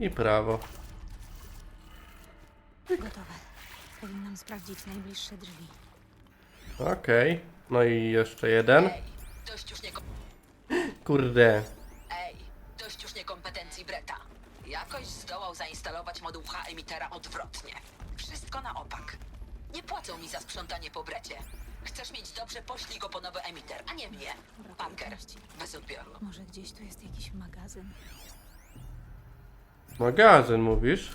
i prawo. Gotowe. Powinnam sprawdzić najbliższe drzwi. Okej. No i jeszcze jeden. Ej, dość już, nieko- Kurde. Ej, dość już niekompetencji Breta. Jakoś zdołał zainstalować moduł H-emitera odwrotnie. Wszystko na opak. Nie płacą mi za sprzątanie po Brecie. Chcesz mieć dobrze, poślij go po nowy emiter, a nie mnie. Parker, bez odbioru. Może gdzieś tu jest jakiś magazyn? Magazyn mówisz?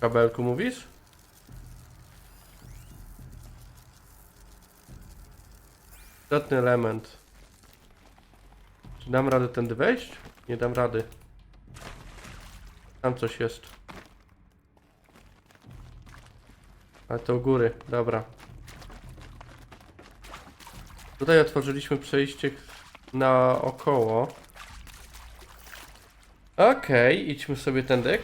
Kabelku mówisz? Istotny element. Czy dam radę tędy wejść? Nie dam rady. Tam coś jest. Ale to u góry, dobra. Tutaj otworzyliśmy przejście naokoło. Okej, idźmy sobie ten dek.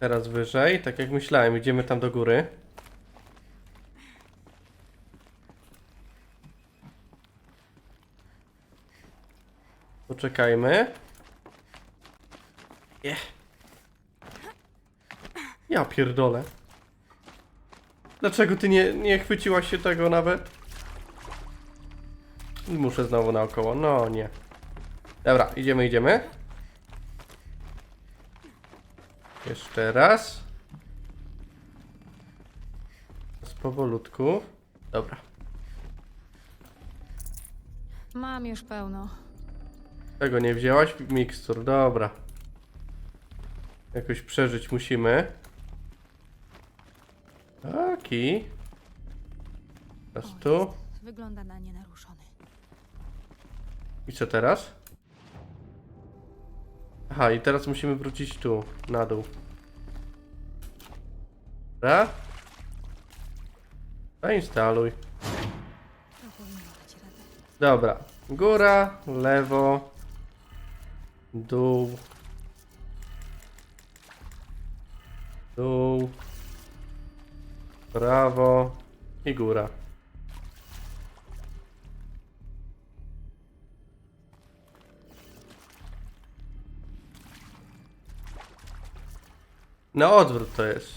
Teraz wyżej, tak jak myślałem, idziemy tam do góry. Poczekajmy. Je. Ja pierdolę. Dlaczego ty nie, nie chwyciłaś się tego nawet? Muszę znowu naokoło. No nie. Dobra, idziemy, idziemy. Jeszcze raz. Z powolutku. Dobra. Mam już pełno. Tego nie wzięłaś? Mikstur, dobra. Jakoś przeżyć musimy. Taki. Teraz tu. Wygląda na nienaruszony. I co teraz? Aha, i teraz musimy wrócić tu, na dół. Dobra? Zainstaluj. Radę. Dobra. Góra, lewo, dół, dół, prawo i góra. Na odwrót to jest.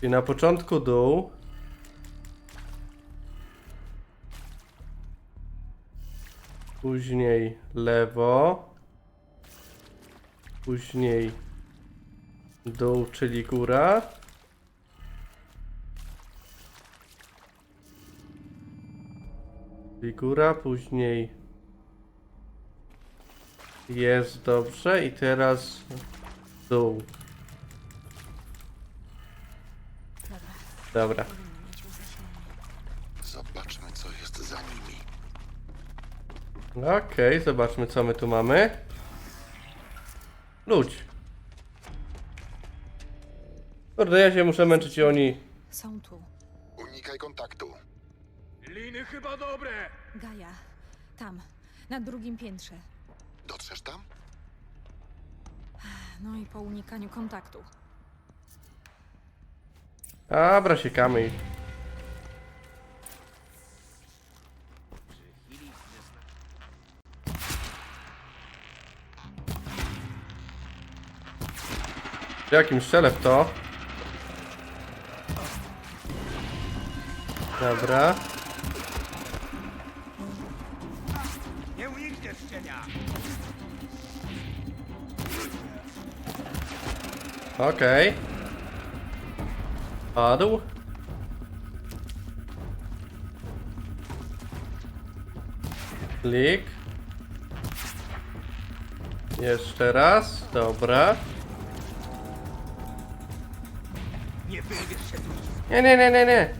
Czyli na początku dół, Później lewo. Później dół, czyli góra. Czyli góra, później jest dobrze i teraz dół. Dobra, Dobra. powinno mieć uzasienie. Zobaczmy, co jest za nimi. Okej, zobaczmy co my tu mamy. Ludź. Kurde, ja się muszę męczyć i oni... Są tu. Unikaj kontaktu. Liny chyba dobre! Gaja. Tam. Na drugim piętrze. Dotrzesz tam? No i po unikaniu kontaktu. Dobra, siekamy ich. Jakim strzelę w to? Dobra. Okej. Padł. Klik. Jeszcze raz. Dobra. Nie! Nie, nie, nie, nie!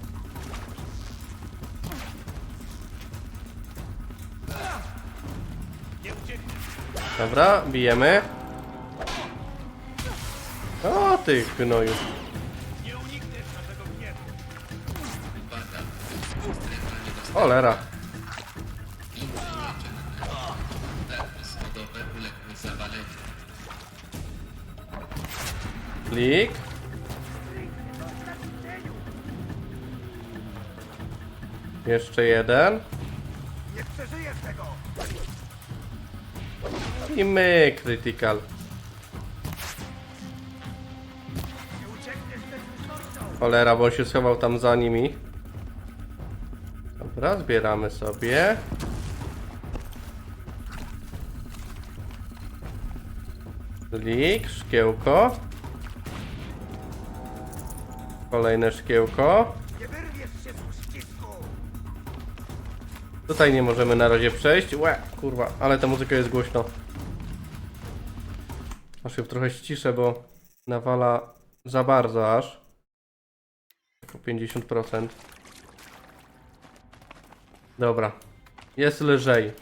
Dobra, bijemy. Ty gnoju. Zawaleniu. Klik. Jeszcze jeden. Nie przeżyjesz tego! I my, critical. Cholera, bo on się schował tam za nimi. Dobra, zbieramy sobie. Lik, szkiełko. Kolejne szkiełko. Się! Tutaj nie możemy na razie przejść. Łe, kurwa, ale ta muzyka jest głośno. Aż ją trochę ściszę, bo nawala za bardzo aż. Tylko 50%. Dobra. Jest lżej.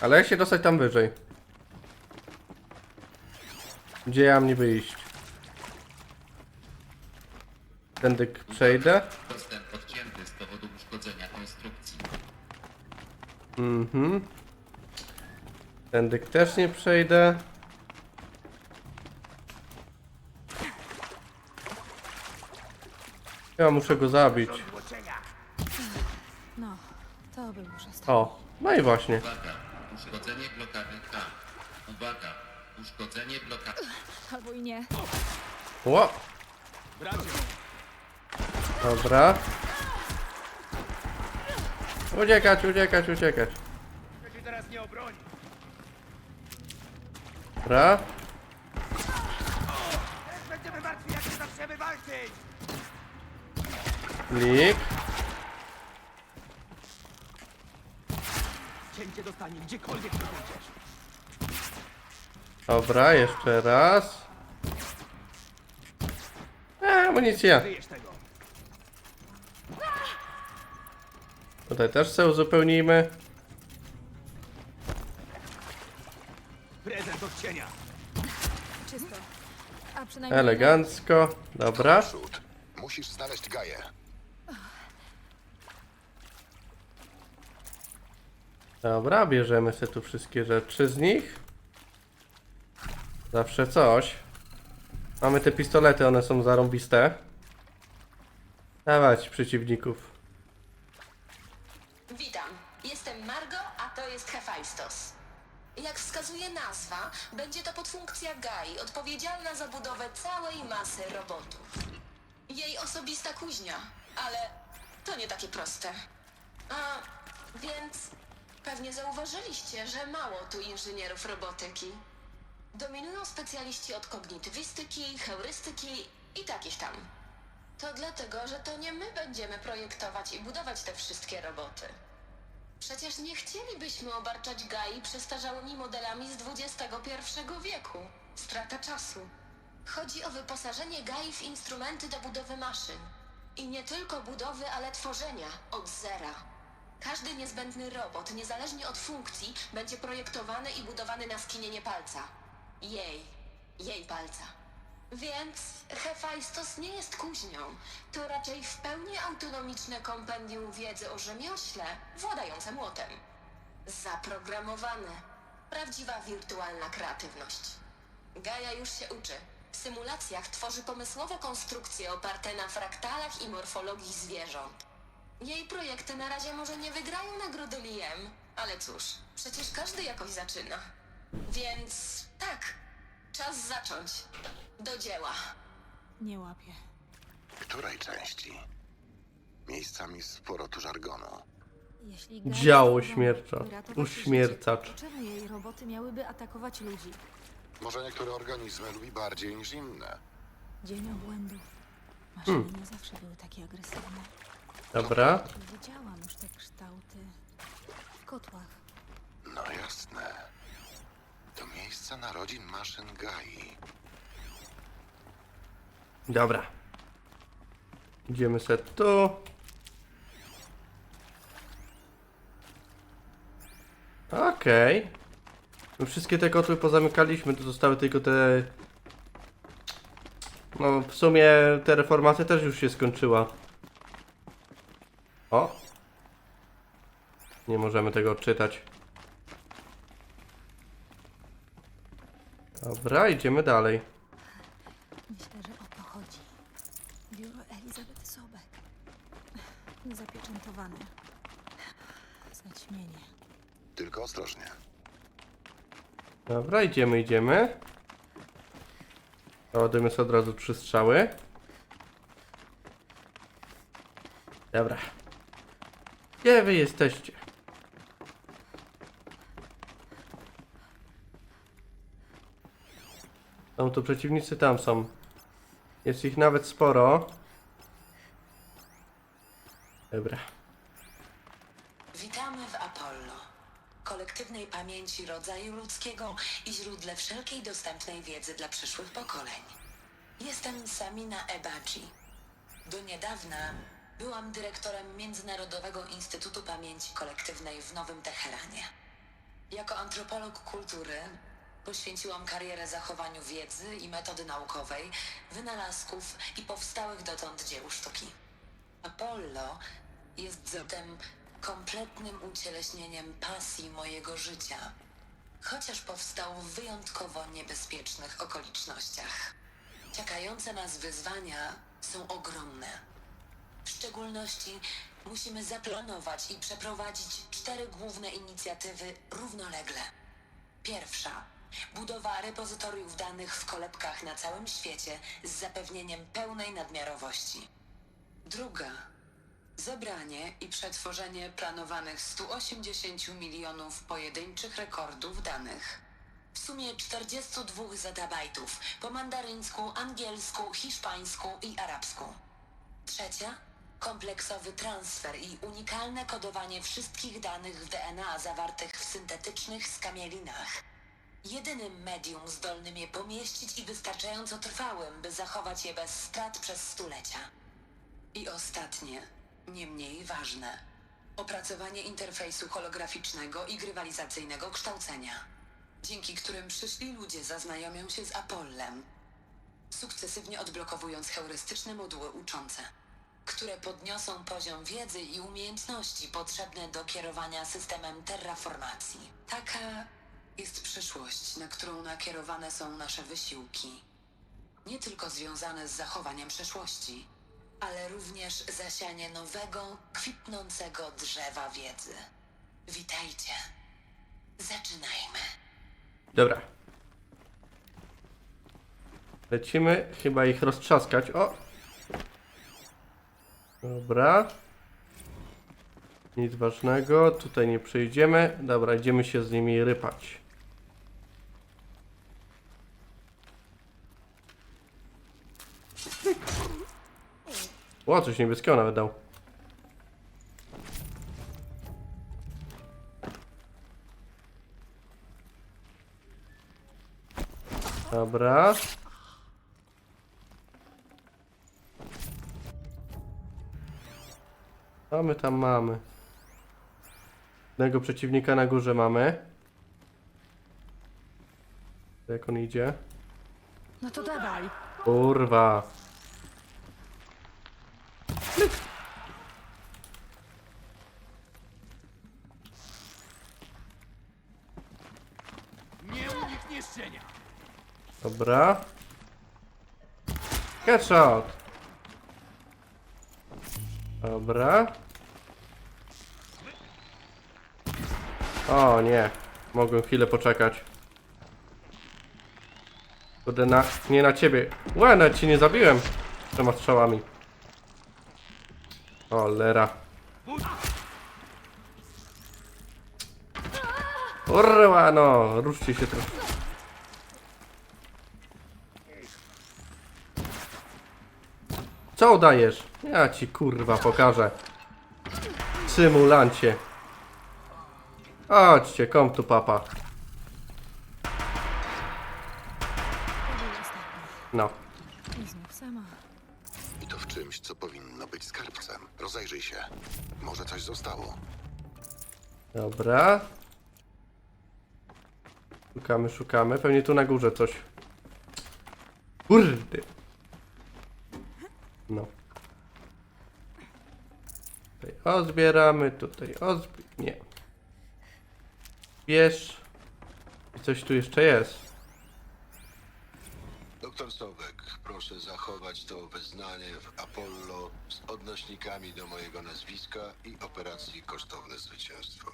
Ale jak się dostać tam wyżej? Gdzie ja mam niby iść? Tędy przejdę? Dostęp odcięty z powodu uszkodzenia konstrukcji. Mhm. Tędy też nie przejdę. Ja muszę go zabić. No, to był. O, no i właśnie. Uwaga, uszkodzenie blokady K. Uwaga, uszkodzenie blokady. Albo i nie. Ło, Bracie! dobra. Uciekać, uciekać, uciekać. To się teraz nie obroni! Dobra. Też będziemy martwi, jak nie zaczniemy walczyć! Klik. Cięcie dostanie gdziekolwiek nie pójdziesz! Dobra, jeszcze raz. E, amunicja. Tego! Tutaj też sobie uzupełnijmy. Prezent od cienia! Czysto. A przynajmniej... Elegancko. Dobra. Przód. Musisz znaleźć Gaję. Dobra, bierzemy sobie tu wszystkie rzeczy z nich. Zawsze coś. Mamy te pistolety, one są zarąbiste. Dawać przeciwników. Witam, jestem Margo, a to jest Hephaistos. Jak wskazuje nazwa, będzie to podfunkcja Gai, odpowiedzialna za budowę całej masy robotów. Jej osobista kuźnia, ale to nie takie proste. A więc pewnie zauważyliście, że mało tu inżynierów robotyki. Dominują specjaliści od kognitywistyki, heurystyki i takich tam. To dlatego, że to nie my będziemy projektować i budować te wszystkie roboty. Przecież nie chcielibyśmy obarczać Gai przestarzałymi modelami z XXI wieku. Strata czasu. Chodzi o wyposażenie Gai w instrumenty do budowy maszyn. I nie tylko budowy, ale tworzenia od zera. Każdy niezbędny robot, niezależnie od funkcji, będzie projektowany i budowany na skinienie palca. Jej. Jej palca. Więc Hephaistos nie jest kuźnią. To raczej w pełni autonomiczne kompendium wiedzy o rzemiośle, władające młotem. Zaprogramowane. Prawdziwa wirtualna kreatywność. Gaja już się uczy. W symulacjach tworzy pomysłowe konstrukcje oparte na fraktalach i morfologii zwierząt. Jej projekty na razie może nie wygrają nagrody Liem, ale cóż, przecież każdy jakoś zaczyna. Więc tak, czas zacząć. Do dzieła. Nie łapię. Której części? Miejscami sporo tu żargonu. Jeśli Gaia Działo jest śmiercza. Uśmiercacz. życie, to Czemu jej roboty miałyby atakować ludzi? Może niektóre organizmy lubi bardziej niż inne. Dzień obłędów. Maszyny nie zawsze były takie agresywne. Dobra. Widziałam już te kształty w kotłach. No jasne. To miejsce narodzin maszyn Gai. Dobra. Idziemy se tu. Okej. My wszystkie te kotły pozamykaliśmy, tu zostały tylko te... No, w sumie ta reformacja też już się skończyła. O! Nie możemy tego odczytać. Dobra, idziemy dalej. Myślę, że o to chodzi. Biuro Elizabeth Sobek. Zapieczętowane. Zaćmienie. Tylko ostrożnie. Dobra, idziemy, idziemy. Ładujemy sobie od razu trzy strzały. Dobra. Gdzie wy jesteście? Są tu przeciwnicy, tam są. Jest ich nawet sporo. Dobra. Witamy w Apollo, kolektywnej pamięci rodzaju ludzkiego i źródle wszelkiej dostępnej wiedzy dla przyszłych pokoleń. Jestem Samina Ebaci. Do niedawna byłam dyrektorem Międzynarodowego Instytutu Pamięci Kolektywnej w Nowym Teheranie. Jako antropolog kultury poświęciłam karierę zachowaniu wiedzy i metody naukowej, wynalazków i powstałych dotąd dzieł sztuki. Apollo jest zatem kompletnym ucieleśnieniem pasji mojego życia, chociaż powstał w wyjątkowo niebezpiecznych okolicznościach. Czekające nas wyzwania są ogromne. W szczególności musimy zaplanować i przeprowadzić cztery główne inicjatywy równolegle. Pierwsza. Budowa repozytoriów danych w kolebkach na całym świecie z zapewnieniem pełnej nadmiarowości. Druga. Zebranie i przetworzenie planowanych 180 milionów pojedynczych rekordów danych. W sumie 42 zetabajtów po mandaryńsku, angielsku, hiszpańsku i arabsku. Trzecia. Kompleksowy transfer i unikalne kodowanie wszystkich danych w DNA zawartych w syntetycznych skamielinach. Jedynym medium zdolnym je pomieścić i wystarczająco trwałym, by zachować je bez strat przez stulecia. I ostatnie, nie mniej ważne. Opracowanie interfejsu holograficznego i grywalizacyjnego kształcenia, dzięki którym przyszli ludzie zaznajomią się z Apollem, sukcesywnie odblokowując heurystyczne moduły uczące, które podniosą poziom wiedzy i umiejętności potrzebne do kierowania systemem terraformacji. Taka jest przyszłość, na którą nakierowane są nasze wysiłki nie tylko związane z zachowaniem przeszłości, ale również zasianie nowego, kwitnącego drzewa wiedzy. Witajcie. Zaczynajmy. Dobra. Lecimy chyba ich roztrzaskać. O! Dobra. Nic ważnego. Tutaj nie przejdziemy. Dobra, idziemy się z nimi rypać. O, coś niebieskiego nawet dał. Dobra. Co my tam mamy? Jednego przeciwnika na górze mamy. Jak on idzie? No to dawaj. Kurwa. Nie unikniesz cienia! Dobra. Headshot. Dobra. O nie. Mogłem chwilę poczekać. Kurde na... Nie na ciebie. Łe, nawet cię nie zabiłem. Trzema strzałami. Cholera. Kurwa no. Ruszcie się trochę. Co udajesz? Ja ci kurwa pokażę. Symulancie. Chodźcie, kom tu papa. No. I znów sama. I to w czymś, co powinno być skarbcem. Rozejrzyj się. Może coś zostało. Dobra. Szukamy, szukamy. Pewnie tu na górze coś. Kurde. No. Ozbieramy, tutaj ozbi... Nie. Bierz. I coś tu jeszcze jest. Do Doktor Sowek, proszę zachować to wyznanie w Apollo z odnośnikami do mojego nazwiska i operacji Kosztowne Zwycięstwo.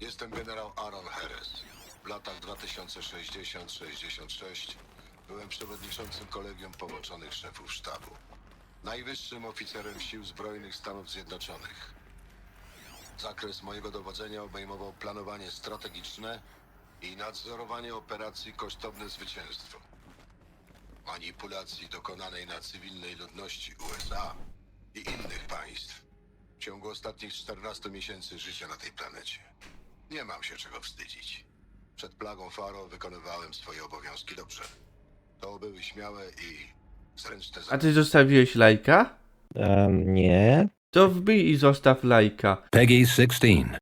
Jestem generał Aaron Harris. W latach 2060-66 byłem przewodniczącym Kolegium Połączonych Szefów Sztabu. Najwyższym oficerem Sił Zbrojnych Stanów Zjednoczonych. Zakres mojego dowodzenia obejmował planowanie strategiczne i nadzorowanie operacji Kosztowne Zwycięstwo. Manipulacji dokonanej na cywilnej ludności USA i innych państw w ciągu ostatnich 14 miesięcy życia na tej planecie. Nie mam się czego wstydzić. Przed plagą Faro wykonywałem swoje obowiązki dobrze. To były śmiałe i A ty zostawiłeś lajka? Um, nie. To wbij i zostaw lajka. Peggy 16.